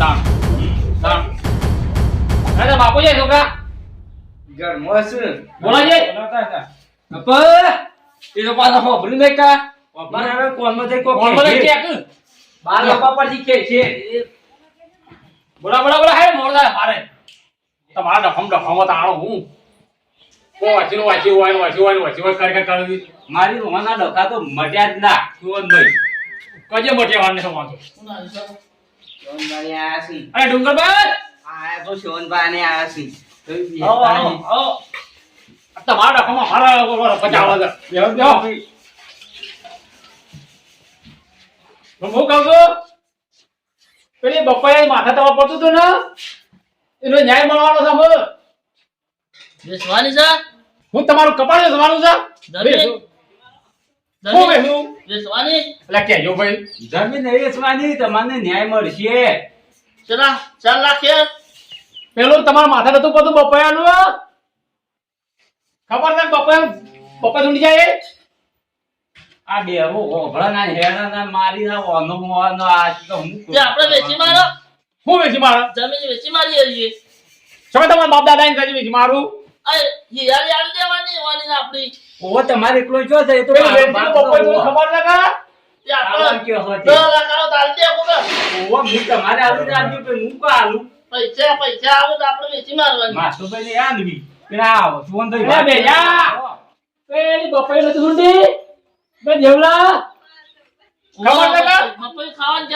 તાણ તાણ અરે બાપુ છે છોકરા. ઘરમાં શું બોલા છે અપા એ તો પાછા હોભરી નહીં કા જઈ કોણ બાર લોપા પરથી કે છે. બોલા બોલા બોલા હે મોરદા મારે. તમારા ડફમ ડફમ તાણો હું. વાંચીનું વાંચી હોય વાંચી હોય વાંચી હોય કરી કરી મારી રોમાના ડખા તો મટ્યા જ ના. સુવનભાઈ કજે મટ્યા વારને તો વાંધો? શિવનભાઈ આયા છે. અરે ડુંગરભાઈ આયા તો શિવનભાઈ આયા છે. આવો આવો આવો. તમારા ડફમાં મારા પચાવ છે બેહો બેહો. હું કહું છું? પેલી બપ્પાએ માથા તવા પડતું હતું ને? એનો ન્યાય મળવાનો છે વેચવાની છે? હું તમારું કપાળ જવાનું છે. હું બેસું વેચવાની? એટલે કહેજો ભાઈ જમીન વેચવાની તમને ન્યાય મળશે. ચલા ચાર લાખ છે પેલું તમારા માથા નતું પડતું બપ્પાયાનું ખબર છે બપ્પા બપ્પા ઢૂંઢી જાય એ? આ બેરો ઓભળા ના હેડા ના મારી ના ઓનો ઓનો આ તો હું આપણે વેચી મારો? હું વેચી મારો? જમીન વેચી મારી તમે તમારા બાપ દાદા ને વેચી મારું. અરે યાર આપણી ઓવો તમારે એકલો જો છે તો ખબર ના પૈસા પૈસા આવો તો આપણે વેચી મારવાની. માસ્ટરભાઈ ને પેલી નથી બે દેવલા ખબર ના કા મફઈ ખાવાનું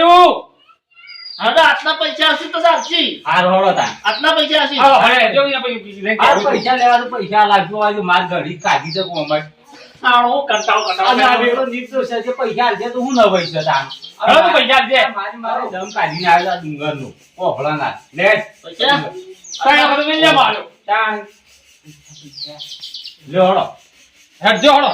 ઓહો! હવે આટલા પૈસા હશે તો ચાલશે હાર હોળો તા આટલા પૈસા હશે. હવે જો અહીંયા પછી બીજી આ પૈસા લેવા તો પૈસા લાગજો આજે માર ઘડી કાઢી કંટાળો કંટાળો અને. છે જે પૈસા આલજે તો હું ન વઈ શકતા હવે તો પૈસા આપજે. મારી મારે દમ કાઢીને આવ્યો લે. પૈસા. તાણ. લ્યો હળો. હેડજો હળો.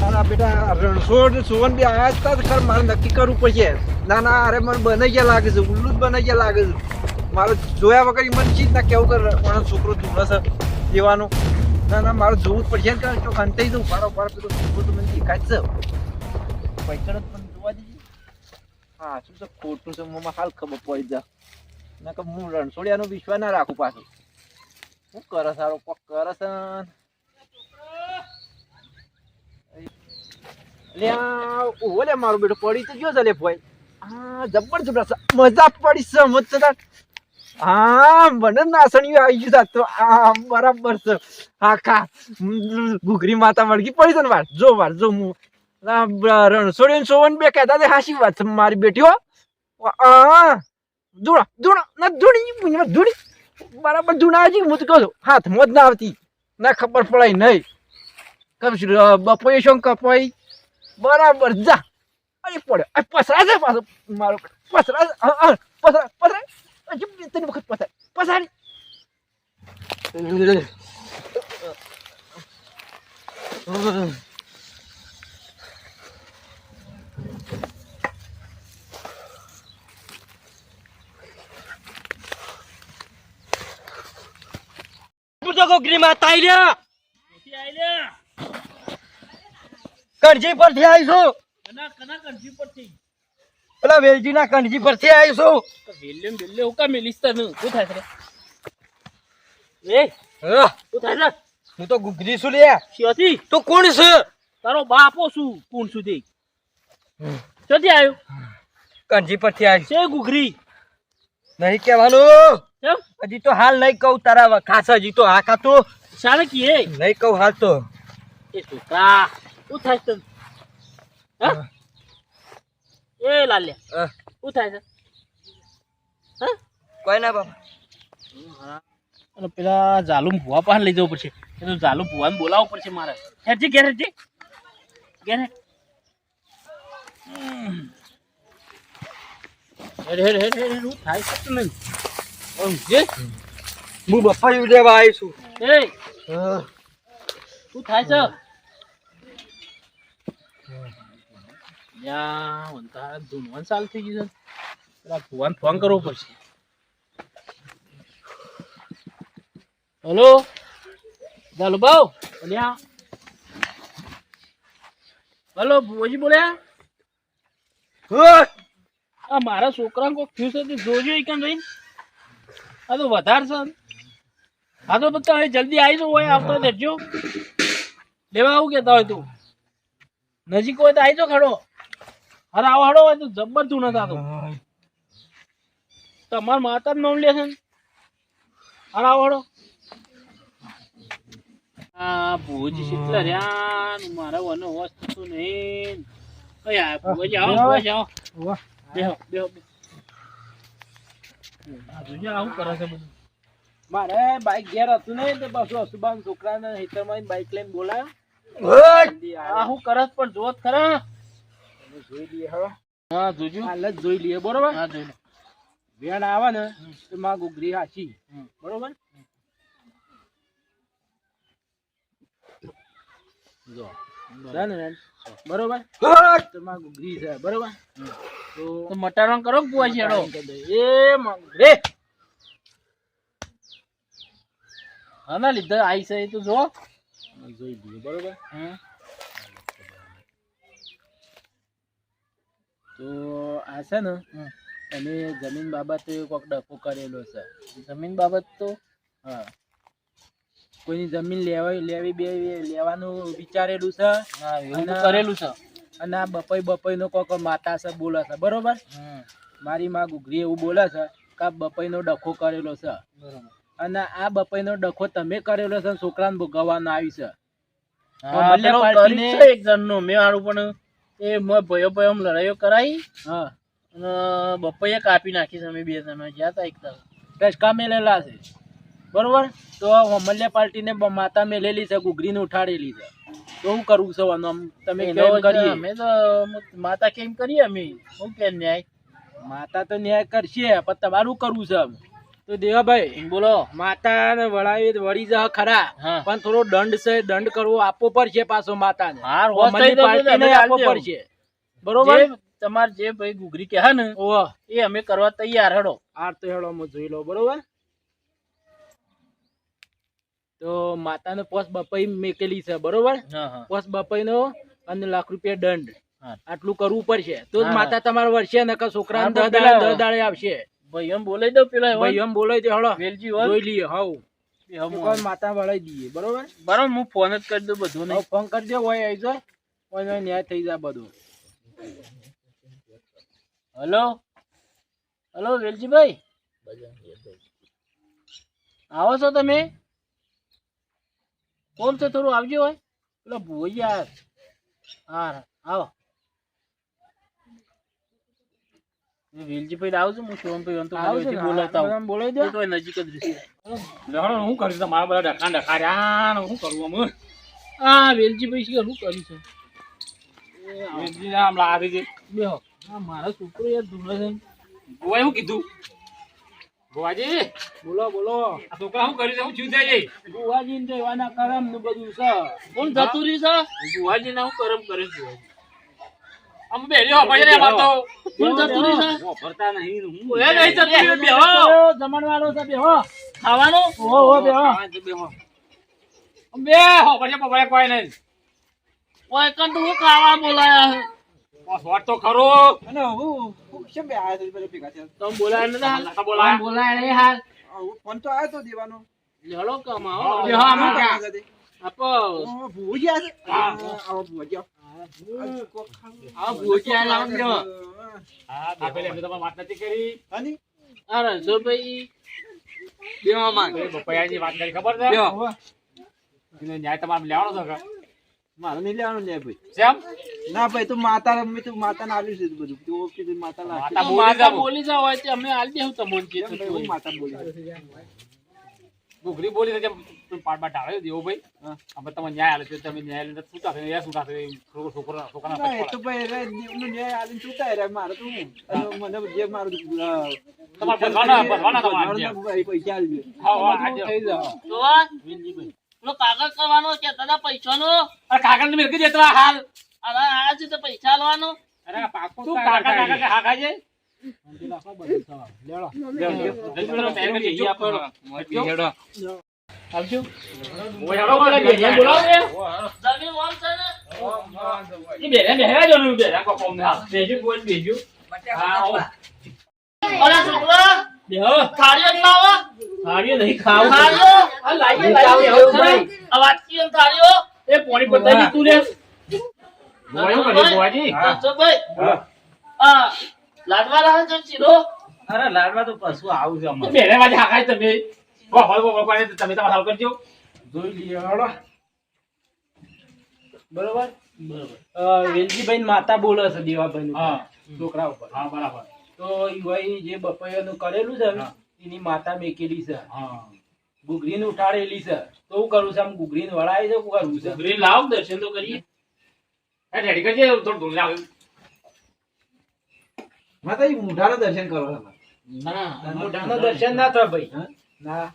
મારા બેટા રણછોડ સુવન બી આયા જ તા તો મારે નક્કી કરવું પડશે. ના ના, અરે મને બનાઈ ગયા લાગે છે. ઉલ્લું જ ગયા લાગે છે. મારે જોયા વગર મને ચીજ ના કેવું કર. પણ છોકરો ધૂળો છે, દેવાનો. ના ના, મારે જોવું જ પડશે ને તો ખંતાઈ દઉં મારો પાર પેલો છોકરો તો મને દેખાય છે. પૈસા મને જોવા દીધી હા, શું છે? ખોટું છે. મને હાલ ખબર પડી જા. ના, કે હું રણછોડિયાનો વિશ્વાસ ના રાખું પાછું. શું કરે સારો પગ કરે ઓહો લે, મારો બેટો પડી તો ગયો છે લે ભાઈ. હા જબર જબર મજા પડી છે, મજા હા, મને નાસણીઓ આવી ગયું તો, આ બરાબર છે. હા, ખા. ઘૂઘરી માતા વળગી પડી છે ને વાર જો વાર જો હું. રણછોડી સોવન બે કહેતા તે હાસી વાત છે મારી બેટી, હો. ધૂણા ધૂણા, ના, ધૂણી ધૂણી. બરાબર, ધૂણા આવી હું તો કહું છું? હાથ મોજ ના આવતી. ના ખબર પડાય નહીં. કમ બપોરે શું કપાઈ બરાબર જા. અરે પડ્યો. અરે પસરા છે પાછો. મારો પસરા પસરા પસરા ત્રણ વખત પસાર પસારી પછી આઈ લે કણજી પરથી આવીશું કના કના કંઠી પરથી? પેલા વેલજી ના કણજી પરથી આવીશું હું કા મેલીસ તને? શું થાય છે? એ શું થાય છે? હું તો ગુગરી છું લે શિયાથી તો કોણ છે? તારો બાપો શું કોણ સુધી ક્યાંથી આવ્યો કણજી પરથી આવી છે. નહીં કહેવાનું. હજી તો હાલ નહીં કહું તારા ખાસ હજી તો હા ખાતું. સારું કીએ. નહીં કહું હાલ તો. એ છોકરા શું થાય છે. હા? એ લાલ્યા શું થાય છે. હા? કોઈ ના બાપા. અને પેલા ઝાલુમ ભુવા પાસે લઈ જવું પડશે. એ તો જાલુ ભુવાને બોલાવવું પડશે મારે. હેરજી ઘેર હેરજી ઘેર હેર. Hair hair hair. હું થાય કે નહીં? હું બફા લેવા આવી છું. એ. શું થાય છે? યા ધૂનવાન સાલ થઈ ગયું છે. ફોન કરવો પડશે. હેલો? ચાલો બોલ્યા? હલો, ભુવજી બોલ્યા. આ મારા છોકરા કોક થયું છે જોજો ઈ કાન રહીને. આ તો વધારે છે. હા તો બધા હવે જલ્દી આવી જવું હોય, આવતો દેજો લેવા આવું કેતા હોય તું. નજીક હોય તો આવી જો ખડો. અરે આવો હડો હોય તો જબ્બર તું. નથી તમારા માતા જ નામ લે છે અરે આવો હડો આ ભુજ શીતલા રહ્યા મારા વનો વસ્તુ નહીં કઈ ભુજ આવો ભુજ આવો. બેહો બેહો બેહો. આ જોજે આવું કરે છે બધું. મારે બાઈક ઘેર હતું ને તો પાછું અસુબાન છોકરાને હેતરમાં બાઈક લઈને બોલાયો. આ જલ્દી આવ્યો. શું કરે પણ જોત ખરા? જોઈ લઈએ હવે હા જોજો હાલ જ જોઈ લઈએ બરોબર? હા જોઈ વેણ આવે ને તો માં ગુગરી હાચી બરોબર? જો. છે ને વેણ? બરોબર? તો માં ગુગરી છે બરોબર? તો તો કરો કે છેડો એ માં આના લીધે આઈ છે તો જો. જોઈ લઈએ બરોબર? હમ. તો આ છે ને તમે જમીન બાબતે કોક ડફો કરેલો છે. જમીન બાબત તો? હા. કોઈની જમીન લેવા લેવી બે લેવાનું વિચારેલું છે? અને- કરેલું છે. અને આ બપઈ બપઈ નો કોક માતા છે બોલે છે બરોબર? મારી માં ગુગરી એવું બોલે છે કે આ બપઈ નો ડખો કરેલો છે. અને આ બપઈ નો ડખો તમે કરેલો છે છોકરાને ભોગવવાનો આવી છે. એક જણનો મેં પણ એ મોય ભયો ભયો આમ લડાઈઓ કરાવી હા. અને બપૈએ કાપી નાખી અમે બે જણા. જ્યાં તા એક દાડો. ટચકા મેલેલા છે. બરોબર? તો મલ્યા પાર્ટીને માતા મેલેલી છે ગુગરીને ઉઠાડેલી છે. તો શું કરવું છે આમ તમે કેમ કરીએ? અમે તો માતા કેમ કરીએ અમે? શું કે ન્યાય? માતા તો ન્યાય કરશે પણ તમારું કરવું છે આમ. તો દેવાભાઈ બોલો. માતા ને વળાવી વળી જા ખરા. પણ થોડો દંડ છે દંડ કરવો આપવો પડશે પાછો માતાને. આપવો પડશે. બરોબર? તમારે જે ભાઈ ગુગરી કહે ને ઓહ. એ અમે કરવા તૈયાર હેડો. આર તો હેડો હું જોઈ લો બરોબર? તો માતાને પોસ બપાઈ મેકેલી છે બરોબર? હા હા. પોસ બપાઈ નો અને લાખ રૂપિયા દંડ. આટલું કરવું પડશે. તો જ માતા તમારે વર્ષે નકર છોકરા હા, દસ દાડે દસ દાડે આવશે ભાઈ એમ બોલાઈ દઉં પેલા ભાઈ એમ બોલાય દે હળો વેલજી હોય. જોઈ લઈએ હાઉ. એ હમ માતા વળાઈ દઈએ બરોબર? બરાબર હું ફોન જ કરી દઉં બધું નહીં. ફોન કરજો હોય આવી જાય હોય ન્યાય થઈ જાય બધું. હલો? હલો વેલજીભાઈ? આવો છો તમે? કોણ છે? થોડું આવજો હોય. પેલો ભૂયા હા આવો એ વેલજીભાઈ આવું છું હું શિવમભાઈ અંતો છે બોલાવતા હા, આવું. બોલાવી દો. તો નજીક જ રહેશે. લેવાનો હું કરીશ મારા બધા ડખા ડખા રહ્યા ને હું કરું અમે આ વેલજીભાઈ શું શું કરી? છે. વેચી આમ લાગી છે. બેહો. આ મારા છોકરો યાર ધૂળે છે. ગોવાએ હું કીધું. ગોવાજી બોલો બોલો. આ છોકરા શું કરી છે? હું થયું જાય ગોવાજી ને દેવાના કરમ ને બધું છે. કોણ જતું રહ્યું છે? ગોવાજી ના હું કરમ કરે છે આમ બેલ્યો પછી ને એમાં તો. કોણ જતું રહ્યું છે? વાપરતા નહીં હું એ નહીં જતું રહ્યું બેહો જમણવાળો છે બેહો ખાવાનું? ઓહો ઓહો બેહો બે હો. પછી પપ્પાએ કોઈ નહીં. ઓય કન તું ખાવા બોલાયા છે બસ વાત તો ખરો. અને હું હું કેમ બે આયા છે બધા ભેગા થયા? તમે બોલાયા નતા? હાલ નતા બોલાયા. બોલાયા નહીં હાલ. આ હું ફોન તો આવ્યો તો દેવાનો. લેડો કમાઓ હા, બેહો આમાં હા. હા, આપો. ઓહો, ભૂજી આવે છે? હા. હા, આવો ભૂજી આવો. આ ભૂજ્યા લાવ બેહો આ એમને તમારે વાત નથી કરી હાની? આ રણછોડભાઈ પેલી પપૈયાની વાત કરી ખબર છે ન્યાય તમારે લેવાનો છે કે? મારે નહીં લેવાનું લે ભાઈ? ના ભાઈ તું માતા અમે તું માતાને આલ્યું છે બધું તું માતા માતા બોલી જાવ. હોય તે અમે હાલ દેવું તમને. માતા બોલી ઘૂઘરી બોલી જેમ પાટ બાટ આવે દેવો ભાઈ હા. તમે ન્યાય આલે તમે ન્યાય લઈને છૂટા થઈને યા છૂટા થઈને છોકરો છોકરા ના, એ તો ભાઈ રે, ન્યાય આલે છૂટા રે, મારે તો મને જે મારું તમારે ભરવાના- ભરવાના તમારે ભાઈ પૈસા આલજો. હા, હા, થઈ જાય. તો પેલો કાગળ કરવાનો કે દાદા પૈસાનો અરે કાગળ ને મેળવી દેતો હાલ અરે આ તો પૈસા લેવાનો અરે પાકો તું કાકા કાકા કે હા ખાજે શાંતિ રાખો, બધું થવા. લેવડો. જલ્દી પેલો તૈયાર કરી જઈએ આપણે. આવજો ઓય હેડો પેલા બેરિયા બોલાવો ને. તમે મોમ છે એ પોણી પતાવી દીધું લે. બોય લાડવા લાવે છે ચીરો અરે લાડવા તો પશુ આવું છે એ બેરિયા વાળી હાકાય તમે. વાહ, વાહ, વાહ, વાહ, તમે તમારે હાલ કરજો જોઈ લઈએ હળો બરોબર? બરોબર. અ, વેલજીભાઈ માતા બોલે છે દેવાભાઈ હા. છોકરા ઉપર. હા બરાબર. તો ઈ ભાઈ જે બપૈયાનું કરેલું છે ને એની માતા મેકેલી છે. હા. ગુગરીન ઉઠાડેલી છે. તો હું કરું છું આમ ગુગરીન વળાય છે હું કરું છે. ગુગરીન લાવ દર્શન તો કરીએ. એ રેડી કરજે થોડું દૂર લાવ. માતાજી મુઢાના દર્શન કરો ના મુઢાના દર્શન ના થાય ભાઈ. ના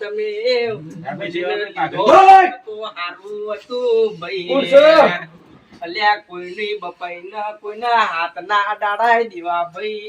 તમે અલ્યા કોઈની બપાઈ ના કોઈના હાથ ના ડાળાય દીવા ભાઈ.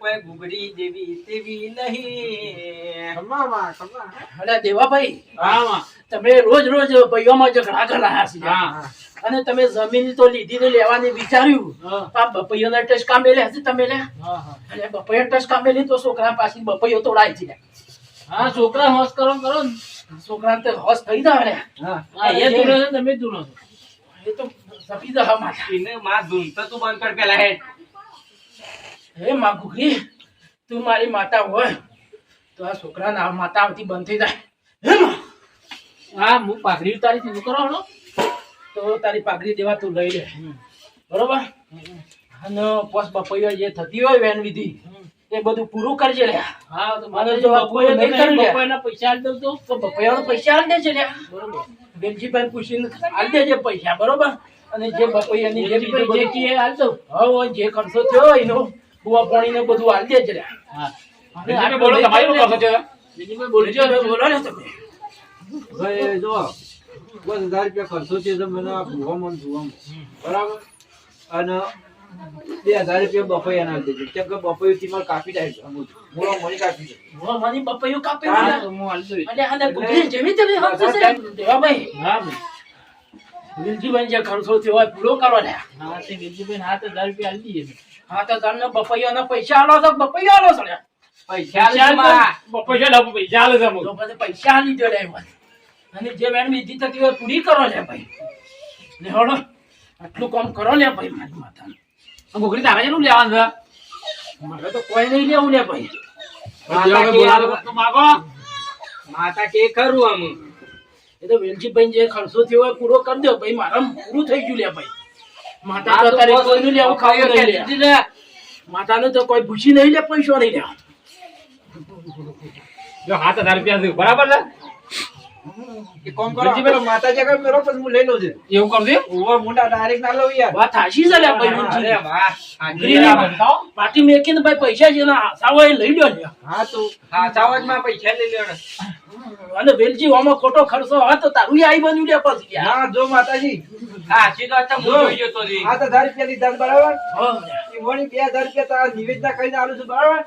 કોઈ ગુગડી જેવી તેવી નહીં. અરે દેવા ભાઈ તમે રોજ રોજ ભાઈઓમાં ઝઘડા કરાયા છે. અને તમે જમીન તો લીધી ને લેવાની વિચાર્યું. આ બપૈયાના ટચકા મેલ્યા હશે તમે લે હા હા. અને બપૈયા ટચકા મેલી તો છોકરા પાછી બપૈયો તોડાય છે હા છોકરા હોશ કરો કરો ને. છોકરા તે હોશ થઈ જાય ને. હા. એ દૂરો છે તમે દૂરો છો. એ તો સફી જાવ માતા એને માં ધૂન. તો તું બંધ કર પેલા હે હે માં કુકરી તું મારી માતા હોય. તો આ છોકરાના માતા આવતી બંધ થઈ જાય. હે માં? હા હું પાઘડી ઉતારી તું કરો હણો તો તારી પાઘડી દેવા તું લઈ લે. બરોબર? અને પોસ બપૈયા જે થતી હોય વેન વિધિ એ બધું પૂરું કરજે લે હા તો મને જો આ નહીં કરી લે. બપોરના પૈસા આલી દઉં તો તો બપૈયાનો પૈસા આલ દેજે લે બરોબર. બેનજીભાઈ પૂછીને આલ દેજે પૈસા બરોબર? અને જે બપૈયાની જે બીજું જે કીએ આલ દઉં હવે જે ખર્ચો થયો એનો બુઆ પાણી ને બધું આલ દેજે લે હા. અને બોલો તમારી ને. કહો છો બીજું કોઈ બોલજો બોલો. ને તમે. ભાઈ જો બસ હજાર રૂપિયા ખર્ચો છે તો મને આ. બરાબર? અને બે હજાર રૂપિયા બપૈયા ના દેજો કેમ કે બપૈયું થી મારે કાપી જાય છે અમુક. મૂળો કાપી જાય બુઆ મારી બપૈયું કાપી હા હું આલી દઉં અને આને ગુગળી જેવી તેવી હમણાં છે. દેવાભાઈ હા ભાઈ. વિલજીભાઈ જે ખર્ચો થયો હોય પૂરો કરો લે હા તે બીજું હાથ હજાર રૂપિયા આલી દઈએ હા તો તમને બપૈયાના પૈસા આલો તો પૈસા પૈસા પૈસા આલે છે પૈસા આલી દો લે અને જે વેણ બીજી હોય પૂરી કરો લે ભાઈ. લે હળો આટલું કામ કરો લે ભાઈ મારી માતાને. આ તારા જેનું લેવાનું છે? મારે તો કોઈ નહીં લેવું લે ભાઈ. માતા કે બોલાવો તો માગો. માતા કે ખરું આમ. એ તો વેલજીભાઈ જે ખર્ચો થયો હોય પૂરો કરી દો ભાઈ મારા પૂરું થઈ ગયું લે ભાઈ. માતા તો તો તારે કોઈનું લેવું ખાવું નહીં લે. માતાને તો કોઈ ભૂસી નહીં લે પૈસો નહીં લે. જો હાથ હજાર રૂપિયા છે બરાબર છે? કોમ કરો. પેલો માતાજી આગળ મેરો પછી હું લઈ લઉં છું. એવું કર ઓવા મોટા ડાયરેક્ટ ના લઉં યાર. વાત હાશી છે લે ભાઈ અરે વેલજી. વાહ ઘૂઘરી નહીં પાટી મેકીને ભાઈ પૈસા જેના આશા હોય લઈ લો લે હા તો હા ચાવજમાં પૈસા લઈ લેવાનો. અને વેલજી આમાં ખોટો ખર્ચો હા તો તારું આઈ બન્યું લે પછી હા જો માતાજી. હા સીધો આ હું જોઈ ગયો તો રી. આ તો હજાર રૂપિયા લીધા બરાબર. હા, ઈ વળી બે હજાર રૂપિયા તો આ નિવેદના કરીને આલું છું બરાબર?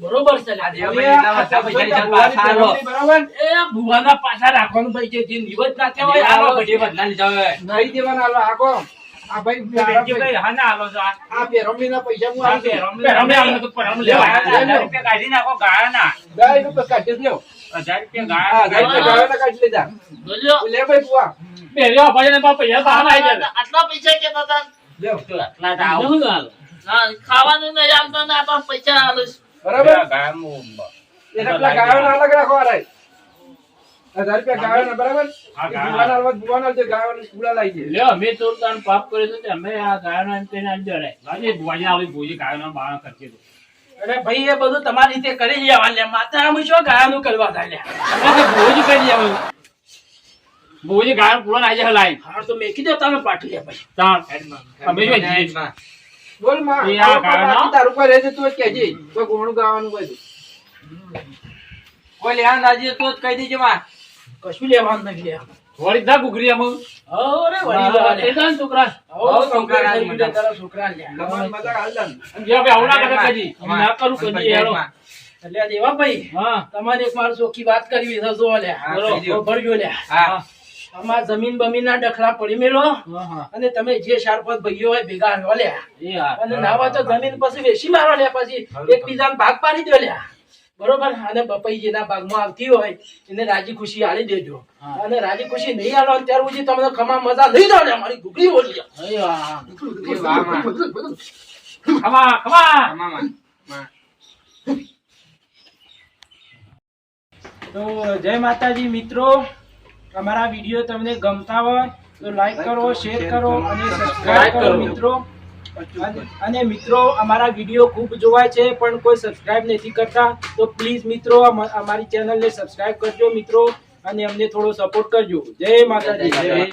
બરોબર છે લે. આ દેવ- હવે આ બધા પૈસા શબ્દો લીધા ભગવાનની પાછા આલો. પેરવણી બરાબર એ ભુવાના પાછા રાખવાનું ભાઈ જે જે નિવેદ ના કહેવાય આલો આલો બધી બદલા લીધા નહીં દેવાના આલો આખો આ ભાઈ હા ના આલો આ. આ પેરવણીના પૈસા હું આ આલું છું. પેરવણી પેરવણી આલો તો પેરવણી લેવા. લેવા. હજાર રૂપિયા કાઢી નાખો ગાળાના. બે રૂપિયા કાઢી જ લ્યો. રૂપિયા હા, હજાર રૂપિયા ગાળાના કાઢી લીધા. બોલ્યો. લે ભાઈ બુઆ. પહેર્યો અપાય ને પૈસા બહાર આવી જાય આટલા પૈસા. આટલા. શું હાલ? હા, ખાવાનું નહીં આમ ને તો પૈસા આલું. બરાબર ગાળામાં. એટલે પેલા ગાળાના અલગ રાખો હારાય. હજાર રૂપિયા ગાળાના બરાબર હા, એ. ભુવાના લાવી દે. લ્યો, અમે તો પાપ અમે આ આવી ભુજી બાણ તો. અરે ભાઈ બધું તમારી રીતે કરી લેવા લે માતા આમ શું ગાયાનું કરવા થાય ભુજી કરી દેવાનું. ભુજી ગાયનો પૂરો નાઈ જાય લાઈન. હા તો મેં દો તમે લે ભાઈ તાણ. અમે જો જઈએ. બોલમાં તારું કોઈ રહેજે તું જ કહેજે. કોઈ ગોણું ગાવાનું બધું. કોઈ લેવાનું રાજી તો જ કહી દેજે માં. કશું લેવાનું નથી લે વળી ગુગરી વળી તે છોકરા. છોકરા. તારા છોકરા મગર. જે ના કરું. એટલે હા. તમારે એક મારી ચોખ્ખી વાત કરવી છે જો લે બરોબર, ભરજો લે હા. અમાર જમીન બમીન ના ડખલા પડી મેલો. અને તમે જે ચાર પાંચ ભાઈઓ હોય ભેગા લે અને નાવા તો જમીન પછી વેસી મારવા લ્યા પછી એકબીજાને ભાગ પાડી દો બરોબર? અને બપઈ જેના ભાગમાં આવતી હોય એને રાજી ખુશી આલી દેજો. અને રાજી ખુશી નહીં આલો ને ત્યાર સુધી તમને ખમા મજા નહીં દો લે મારી ગુગલી બોલી ખમા ખમા. આમાં તો જય માતાજી મિત્રો. અમારા વીડિયો તમને ગમતા હોય તો લાઈક કરો શેર કરો અને સબસ્ક્રાઇબ કરો. મિત્રો. અને- મિત્રો અમારા વીડિયો ખૂબ જોવાય છે પણ કોઈ સબસ્ક્રાઇબ નથી કરતા તો પ્લીઝ મિત્રો અમારી ચેનલને સબસ્ક્રાઇબ કરજો મિત્રો અને અમને થોડો સપોર્ટ કરજો. જય માતાજી. જય.